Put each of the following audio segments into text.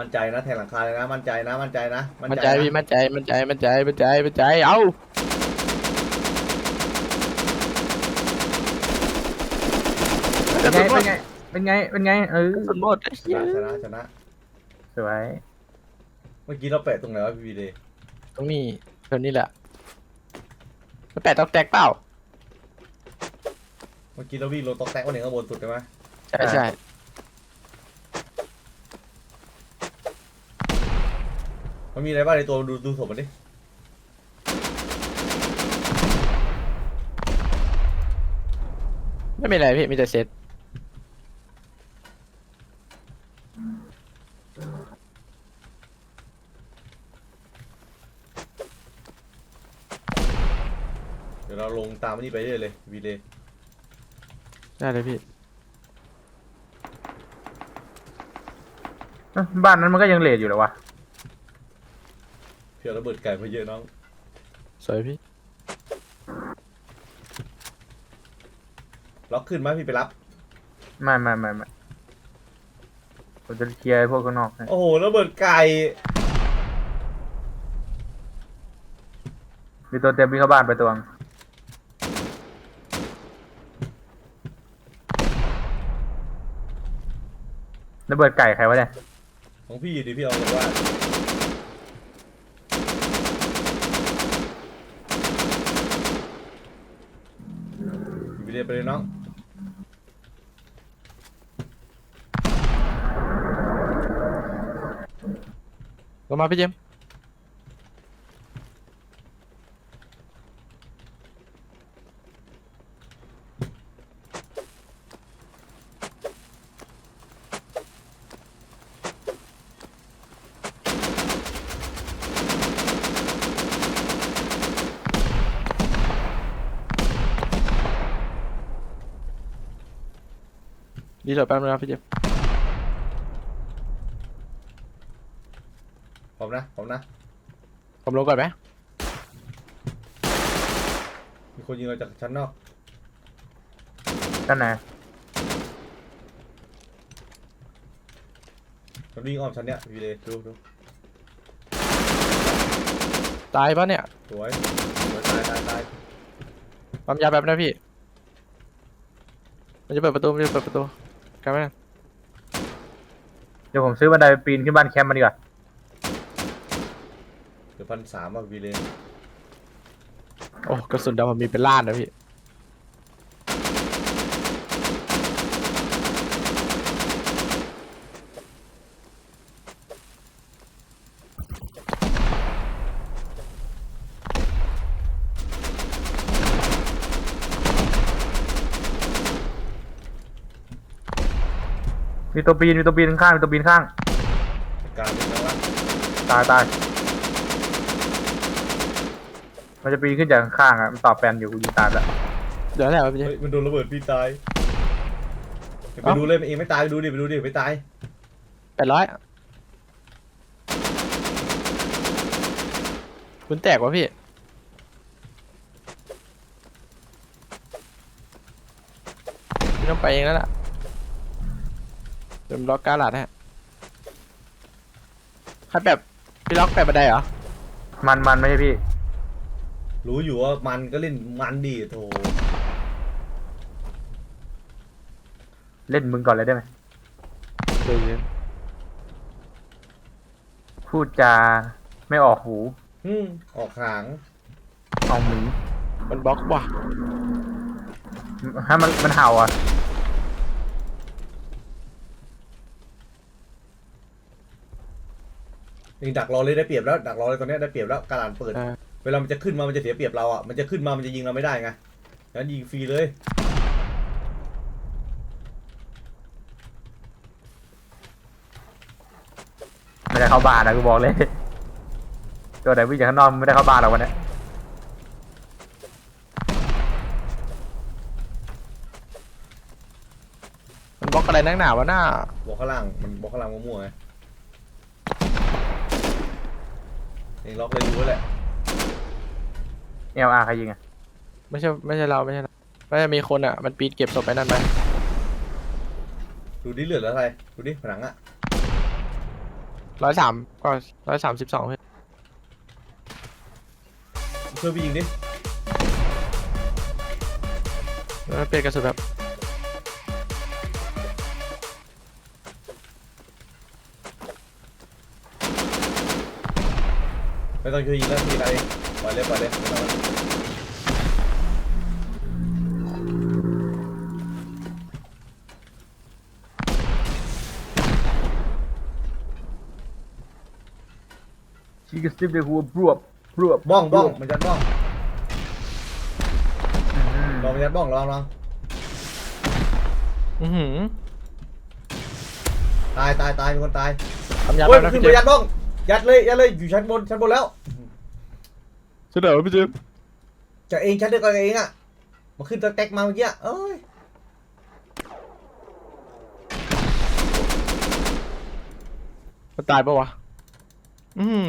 มั่นใจนะแทงหลังคาเลยนะ มั่นใจนะ มั่นใจนะ มั่นใจพี่มั่นใจมั่นใจมั่นใจมั่นใจมั่นใจเอ้าเป็นไงเป็นไงเป็นไงเป็นไงเออกระสุนหมดไอ้ชเหี้ยนะชนะชนะสวยเมื่อกี้เราแปะตรงไหนวะพี่วีเดย์ตรงนี้เท่านี้แหละแปดตอกแตกเปล่าเมื่อกี้เราวิ่งลงตอกแตกวันหนึ่งข้างบนสุดใช่ไหมใช่ใช่ มันมีอะไรบ้างในตัวดูดูศพมันดิไม่มีอะไรพี่มีแต่เซตเดี๋ยวเราลงตามมันนี่ไปเรื่อยเลยวีเดย์ได้เลยพี่เอ้าบ้านนั้นมันก็ยังเลทอยู่เหรอวะ เพียวระเบิดไก่มาเยอะน้อง สวยพี่ ล็อกขึ้นไหมพี่ไปรับ ไม่ไม่ไม่ไม่ผมจะเคลียร์ไอ้พวกข้างนอกให้โอ้โหระเบิดไก่ มีตัวเต็มวิ่งเข้าบ้านไปตัวงระเบิดไก่ใครวะเนี่ยของพี่ดิพี่เอาบอกว่า เรีย์ไปเลยน้องลงมาพี่เจมส์ ดีโหลดแป๊บนึงนะพี่เจมส์พร้อมนะพร้อมนะ ผมลงก่อนไหมมีคนยิงเราจากชั้นนอกด้านไหนมันวิ่งอ้อมชั้นเนี้ยวีเดย์ดูดูตายปะเนี่ยสวยสวยตายตายตายปั๊มยาแป๊บนะพี่ มันจะเปิดประตูมันจะเปิดประตู กลับมาเดี๋ยวผมซื้อบันไดไปปีนขึ้นบ้านแคมป์มาดีกว่าเดี๋ยวพันสามอะวีเดย์โอ้กระสุนดำมันมีเป็นล้านนะพี่ มีตัวปีนมีตัวปีนข้างๆมีตัวปีนข้างการเป็นแล้วะตายตายมันจะปีนขึ้นจากข้างๆอะมันตอบแฟนอยู่กูยิงตายแล้วเดี๋ยวแหละพี่เจมเฮ้ยส์มันโดนระเบิดพี่ตายไปเอ้าดูเลยเองไม่ตายไปดูดิไปดูดิไม่ตายแปดร้อยคุณแตกวะพี่ พี่ต้องไปเองแล้วล่ะ เดี๋ยวผมล็อกการ์ดฮะใครแบบพี่ล็อกแปะบันไดเหรอ มันมันไม่ใช่พี่ รู้อยู่ว่ามันก็เล่นมันดีโถเล่นมึงก่อนเลยได้ไหมเดี๋ยวเย็นพูดจาไม่ออกหูอืมออกหางเอาหมีมันบล็อกว่ะ ถ้ามันมันเห่าอะ นี่ดักรอเลยได้เปรียบแล้วดักรอเลยตอนเนี้ยได้เปรียบแล้วการอ่านเปิด อ่า เวลามันจะขึ้นมามันจะเสียเปรียบเราอะมันจะขึ้นมามันจะยิงเราไม่ได้ไงงั้นยิงฟรีเลย ไม่ได้เข้าบ้านนะกูบอกเลย ตัวไหนวิ่งจากข้างนอกไม่ได้เข้าบ้านหรอกวันนี้มันบล็อกอะไรนักหนาวะหน้า บอกข้างล่างมันบอกข้างล่างมั่วๆไง เองล็อกเลยรู้แหละเอลอาร์ใครยิงอะไม่ใช่ไม่ใช่เราไม่ใช่เราไม่ใช่มีคนอะ มันปีนเก็บศพไปนั่นไหมดูดิเหลือแล้วอะไรดูดิผนังอะร้อยสามก็ร้อยสามสิบสองช่วยพี่ยิงดิแล้วเปลี่ยนกระสุนแบบ ไม่ต้องช่วยยิงแล้วพี่อะไรปล่อยเลยปล่อยเลยไม่ต้องแล้วชิคกี้พายหัวบวบบวบบ้องบ้องมันยัดบ้องลองมันยัดบ้องลองลองอือหือตายตายตายมีคนตายทำยาโอ้ยแล้วขึ้พี่นเจยัดบ้อง ยัดเลยยัดเลยอยู่ชั้นบนชั้นบนแล้วเสนอพี่เจมจะเองชั้นเดียวกันเองอะมาขึ้นตะแตกมาเมื่อกี้เอ้ยมันตายปะวะ อืม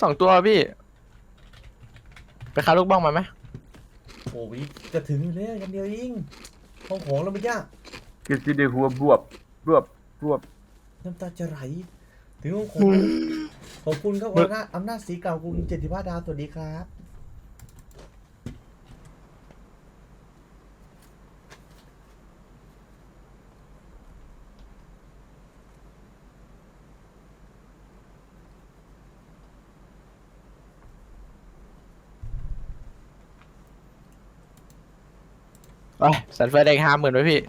สองตัวพี่ ไปคาลูกบ้องมาไหมโอ้ยจะถึงอยู่แล้วยันเดียวเองห้องของแล้วเมื่อกี้ชิคกี้พายหัวบวบบวบบวบน้ำตาจะไหล ถึงห้องของขอบคุณครับอำนาจอำนาจสีเก่าคุณเจ็ดสิบห้าดาวสวัสดีครับ ไปสันเฟอร์ได้ห้าหมื่นไว้พี่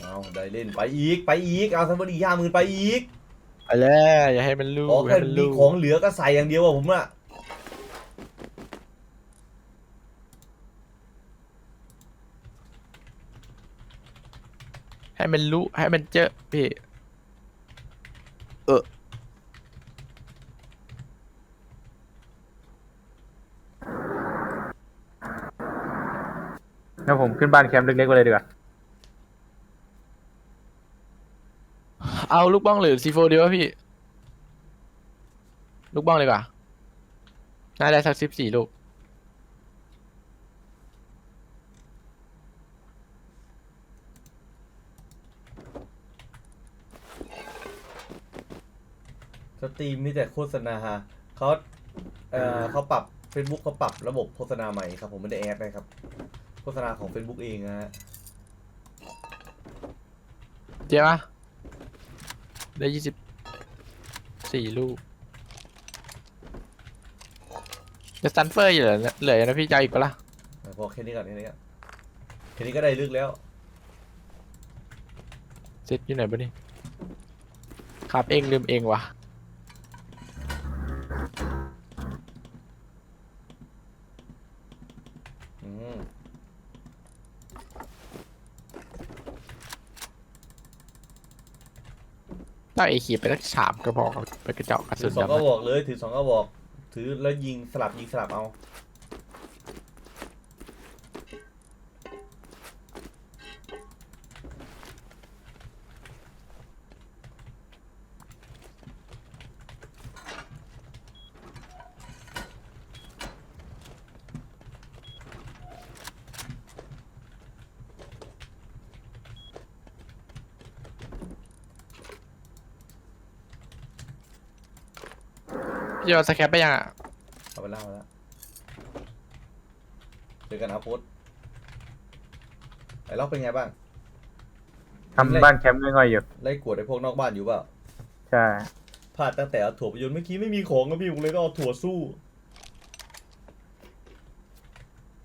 เอาได้เล่นไปอีกไปอีก เอาสมบัติห้าหมื่นไปอีก ไปแล้วอย่าให้มันรู้ขออย่าแค่ให้มันมีรู้ของเหลือก็ใส่อย่างเดียวอะผมอะให้มันรู้ให้มันเจอพี่ งั้นผมขึ้นบ้านแคมป์เล็กๆไปเลยดีกว่า เอาลูกบ้องหรือซีโฟดีวะพี่ ลูกบ้องเลยกว่าน่าได้สักสิบสี่ลูก สตรีมมีแต่โฆษณาเขาเอ่อเขาปรับ Facebook เขาปรับระบบโฆษณาใหม่ครับผมไม่ได้แอดนะครับ โฆษณาของ Facebook เองนะฮะ เจ๊ปะ ได้ยี่สิบสี่ลูกจะซันเฟอร์อยู่เหลือเหลืออยู่นะพี่จะเอาอีกปะล่ะพอแค่นี้ก่อนแค่นี้ก่อนแค่นี้ก็ได้ลึกแล้ว เซ็ตอยู่ไหนบ้านี่ครับเองลืมเองวะ ถ้าไอขีดไปสักสามกระบอกไปกระเจาะกระถืสุอนสองดำก็อะบอกเลย ถือสองก็บอก ถือแล้วยิงสลับยิงสลับเอา พี่จะเอาสแคปไปยังอะเอาไปเล่าแล้วเจอกันครับโพสไอ้ล็อกเป็นไงบ้าง ทำบ้านแคมป์ง่อยๆอยู่ ไล่กวดไอ้พวกนอกบ้านอยู่เปล่าใช่ พลาดตั้งแต่เอาถั่วไปโยนเมื่อกี้ไม่มีของก็พี่ผมเลยก็เอาถั่วสู้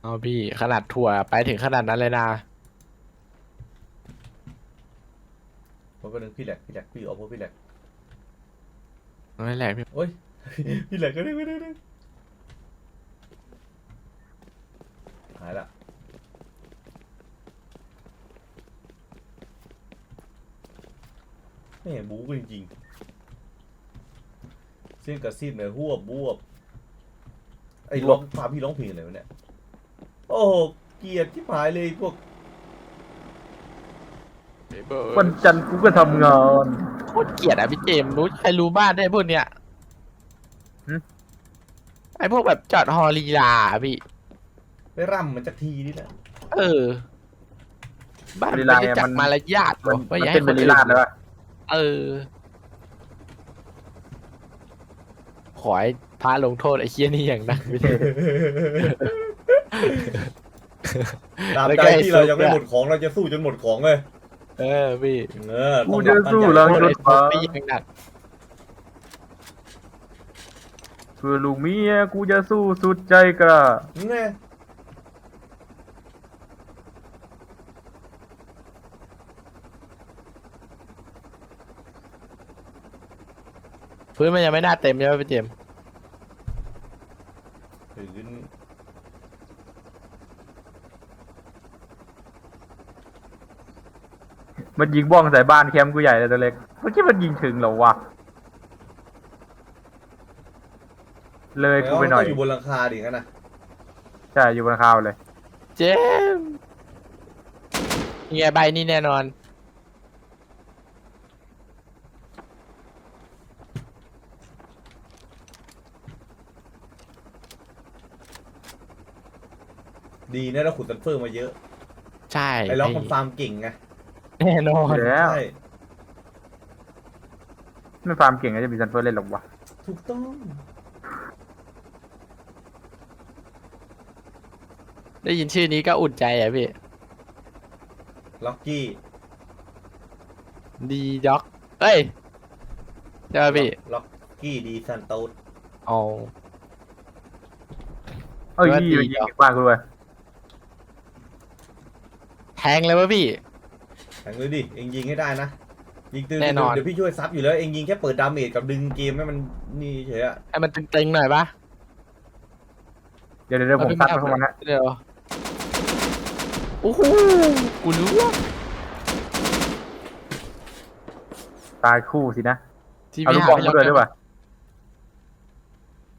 เอาพี่ขนาดถั่วไปถึงขนาดนั้นเลยนะเพราะก็นึงพี่แหลกพี่แหลกพี่เอาพวกพี่แหลกไม่แหลกพี่โอ้ย พี่แหลกก็ได้ไม่ได้ไม่ได้หายละไม่เห็นบู๊กันจริงๆเส้นกระซิบเนี่ยหัวบบวบไอ้ร้องพาพี่ร้องเพลงอะไรวะเนี่ย โอ้โหเกลียดที่หายเลยพวกวันจันทร์กูก็ทำงาน โคตรเกลียดอะพี่เจมส์รู้ใครรู้บ้านได้พวกเนี้ยหึ ไอพวกแบบจอดฮอลีลาอะพี่ ไปร่ำมันจักทีนี่แหละ เออ บ้านมันไม่ได้จักมารยาทหรมัอนกว่ามันอย่าเป็ให้นคเบนลิอื่นลาดแล้วอะเออ ขอให้พระลงโทษไอ้เคี้ยนี่อย่างหนักพี่ตามแล้วใจก็ไอ้ที่เราซุปยังไม่เนี่ยหมดของเราจะสู้จนหมดของเลยเออพี่เออกูต้องจะรับสู้มันแล้ใหวญ่โทษไอ้ซุปไปอย่างหนัก เพื่อลูกเมียกูจะสู้สุดใจกระแน่พื้นมันยังไม่น่าเต็มใช่ไหมพี่เจมส์ถึงมันยิงบ้องใส่บ้านแคมป์กูใหญ่เลยตัวเล็กเมื่อกี้มันยิงถึงเหรอวะ เลยกูไปหน่อยแล้วก็อยู่บนหลังคาดิงั้นนะใช่อยู่บนคาวเลย เจมส์ยังไงใบนี่แน่นอน ดีนะเราขุดซันเฟอร์มาเยอะ ใช่ไอ้ล็อกมันพี่ฟาร์มเก่งไงแน่นอน แล้ว ใช่ไม่ฟาร์มเก่งก็จะมีซันเฟอร์เล่นหรอกวะถูกต้อง ได้ยินชื่อนี้ก็อุ่นใจอะพี่ ล็อกกี้ดีด็อก เอ้ยใช่ป่ะพี่ล็อกกี้ดีซันโตสเอาเอ้ยว่าดียิงเหรอบ้านกูด้วยแทงเลยวะพี่ แข่งเลยดิ เองยิงให้ได้นะ ยิงตื่นแน่นอน เดี๋ยวพี่ช่วยซับอยู่แล้ว เองยิงแค่เปิดดาเมจกับดึงเกมให้มันนี่เฉยอะให้มันตึงๆหน่อยปะเดี๋ยวเดี๋ยวเดี๋ยวผมซัดมันเข้ามานะเดี๋ยว โอ้โหกูรู้ว่าตายคู่สินะที่เอาพี่ลูกบอลมาด้วยด้วยป่ะ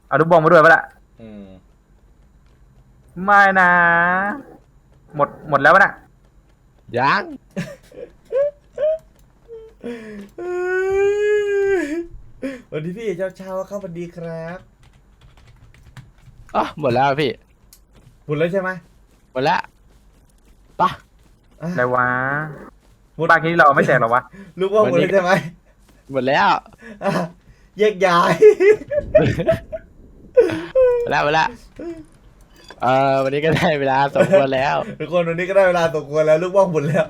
เอาลูกบอลมาด้วยปะล่ะอืมไม่นะ หมดหมดแล้วปะน่ะยังวันนี้พี่เช้าเช้าๆครับสวัสดีครับอ๋อหมดแล้วอะพี่หมดแล้วใช่ไหมหมดแล้ว ปะอะอะไรวะหมดบ้านนี้เราไม่แตกหรอวะลูกว่าหมดแล้วใช่ไหมหมดแล้วอะแยกย้าย หมดแล้วหมดแล้วเออวันนี้ก็ได้เวลาสมควรแล้ว ทุกคนวันนี้ก็ได้เวลาตกควรแล้วลูกว่างหมดแล้ว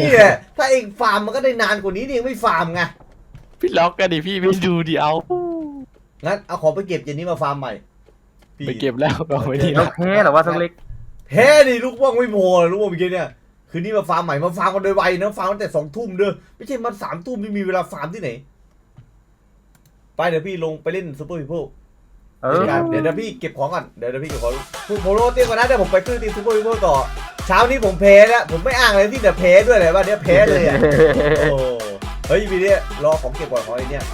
นี่แหละถ้าเองฟาร์มมันก็ได้นานกว่านี้นี่เองไม่ฟาร์มไงพี่ล็อกกันดิพี่ไม่ดูดิเอางั้นเอาของไปเก็บเจนนี้มาฟาร์มใหม่พี่ไปเก็บแล้วเอาไว้นี่เรานะแพ้เหรอวะสักเล็ก แพ้ดิลูกว่างไม่พอลูกว่างเมื่อกี้เนี่ย คืนนี้มาฟาร์มใหม่มาฟาร์มกันโดยไวนะฟาร์มตั้งแต่สองทุ่มเด้อไม่ใช่มาสามทุ่มไม่มีเวลาฟาร์มที่ไหน ไปเดี๋ยวพี่ลงไปเล่นซูเปอร์พีเพิลเออเดี๋ยวเดี๋ยวพี่เก็บของก่อนเดี๋ยวเดี๋ยวพี่เก็บของผมผมโรเตี้ยก่อนนะเดี๋ยวผมไปขึ้นทีมซูเปอร์พีเพิลต่อเช้านี้ผมแพ้แล้วผมไม่อ้างเลยที่แต่แพ้ด้วยเลยว่าเนี่ยแพ้เลยอะโอ้เฮ้ยวีเนี่ยรอของเก็บก่อนของไอ้เนี่ย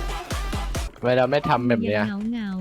ทำไมเราไม่ทำแบบเนี้ย เหงาเหงา